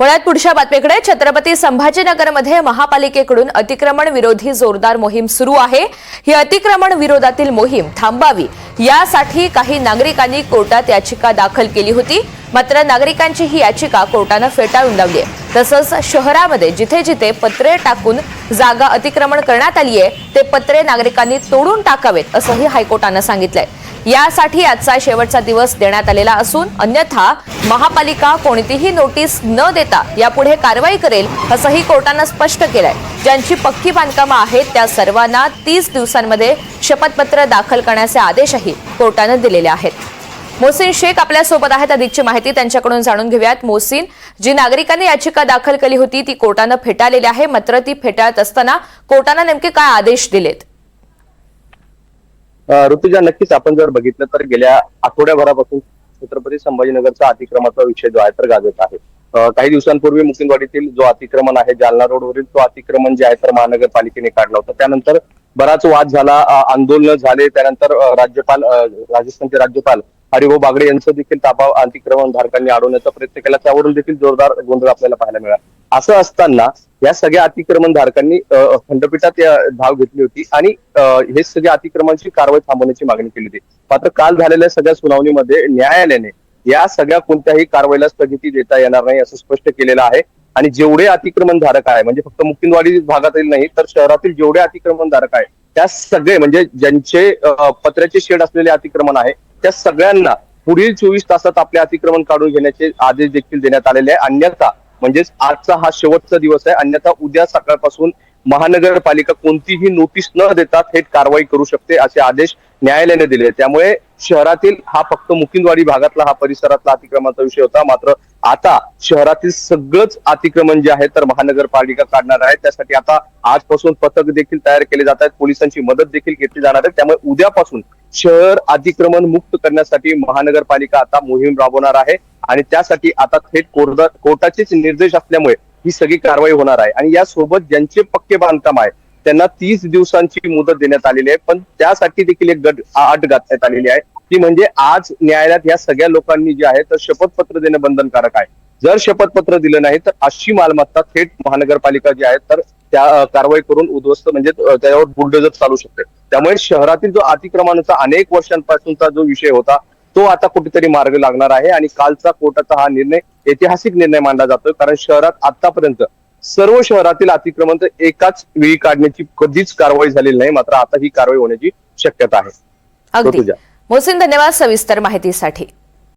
पुण्यात पुढच्या बातमीकडे छत्रपती संभाजीनगरमध्ये महापालिकेकडून अतिक्रमण विरोधी जोरदार मोहीम सुरू आहे. ही अतिक्रमण विरोधातील मोहीम थांबावी. यासाठी काही नागरिकांनी कोर्टात याचिका दाखल केली होती. मात्र नागरिकांची ही याचिका कोर्टानं फेटाळून लावली आहे तसंच शहरामध्ये जिथे जिथे पत्रे टाकून जागा अतिक्रमण करण्यात आली आहे ते पत्रे नागरिकांनी तोडून टाकावेत असंही हायकोर्टानं सांगितलंय. यासाठी आजचा शेवटचा दिवस देण्यात आलेला असून अन्यथा महापालिका कोणतीही नोटीस न देता यापुढे कारवाई करेल असंही कोर्टानं स्पष्ट केलंय. ज्यांची पक्की बांधकामं आहेत त्या सर्वांना तीस दिवसांमध्ये शपथपत्र दाखल करण्याचे आदेशही कोर्टानं दिलेले आहेत. मोहसिन शेख आपल्यासोबत आहेत अधिकची माहिती त्यांच्याकडून जाणून घेऊयात. मोहसिन जी नागरिकांनी याचिका दाखल केली होती ती कोर्टानं फेटाळलेली आहे. मात्र ती फेटाळत असताना कोर्टानं नेमके काय आदेश दिलेत? ऋतुजा नक्कीच आपण जर बघितलं तर गेल्या आठवड्याभरापासून छत्रपती संभाजीनगरचा अतिक्रमाचा विषय जो आहे तर गाजत आहे. काही दिवसांपूर्वी मुकिंदवाडीतील जो अतिक्रमण आहे जालना रोडवरील तो अतिक्रमण जे आहे तर महानगरपालिकेने काढला होता. त्यानंतर बराच वाद झाला आंदोलन झाले. त्यानंतर राज्यपाल राजस्थानचे राज्यपाल हरिभाऊ बागडे यांचं देखील ताबा अतिक्रमण धारकांनी अडवण्याचा प्रयत्न केला. त्यावरून देखील जोरदार गोंधळ आपल्याला पाहायला मिळाला. असं असताना या सगळ्या अतिक्रमण धारकांनी खंडपीठात धाव घेतली होती आणि हे सगळ्या अतिक्रमणाची कारवाई थांबवण्याची मागणी केली होती. मात्र काल झालेल्या सगळ्या सुनावणीमध्ये न्यायालयाने या सगळ्या कोणत्याही कारवाईला स्थगिती देता येणार नाही असं स्पष्ट केलेलं आहे. आणि जेवढे अतिक्रमण धारक आहे म्हणजे फक्त मुकिंदवाडी भागातील नाही तर शहरातील जेवढे अतिक्रमण धारक आहे त्या सगळे म्हणजे ज्यांचे पत्र्याचे शेड असलेले अतिक्रमण आहे त्या सगळ्यांना पुढील चोवीस तासात आपले अतिक्रमण काढून घेण्याचे आदेश देखील देण्यात आलेले आहे. अन्यथा म्हणजेच आजचा हा शेवटचा दिवस आहे. अन्यथा उद्या सकाळपासून महानगरपालिका कोणतीही नोटीस न देता थेट कारवाई करू शकते असे आदेश न्यायालयाने दिले त्यामुळे शहरातील हा फक्त मुकिंदवाडी भागातला हा परिसरातला अतिक्रमणाचा विषय होता. मात्र आता शहरातील सगळंच अतिक्रमण जे आहे तर महानगरपालिका काढणार आहे त्यासाठी आता आजपासून पथक देखील तयार केले जात आहेत पोलिसांची मदत देखील घेतली जाणार आहे त्यामुळे उद्यापासून शहर अतिक्रमण मुक्त करण्यासाठी महानगरपालिका आता मोहीम राबवणार आहे आणि त्यासाठी आता थेट कोर्टा- कोर्टाचेच निर्देश असल्यामुळे ही सगळी कारवाई होणार आहे आणि यासोबत ज्यांचे पक्के बांधकाम आहे त्यांना तीस दिवसांची मुदत देण्यात आलेली आहे पण त्यासाठी देखील एक गट अट घातण्यात आलेली आहे ती म्हणजे आज न्यायालयात या सगळ्या लोकांनी जे आहे तर शपथपत्र देणं बंधनकारक आहे. जर शपथपत्र दिलं नाही तर अशी मालमत्ता थेट महानगरपालिका जी आहे तर त्या कारवाई करून उद्ध्वस्त म्हणजे अ, त्याच्यावर बुलडोजर चालू शकते. त्यामुळे शहरातील जो अतिक्रमणाचा अनेक वर्षांपासूनचा जो विषय होता तो आता कुठेतरी मार्ग लागणार आहे आणि कालचा कोर्टाचा हा निर्णय ऐतिहासिक निर्णय मानला जातोय. कारण शहरात आतापर्यंत सर्व शहरातील अतिक्रमण तर एकाच वेळी काढण्याची कधीच कारवाई झालेली नाही मात्र आता ही कारवाई होण्याची शक्यता आहे. मोहसिन धन्यवाद सविस्तर माहितीसाठी.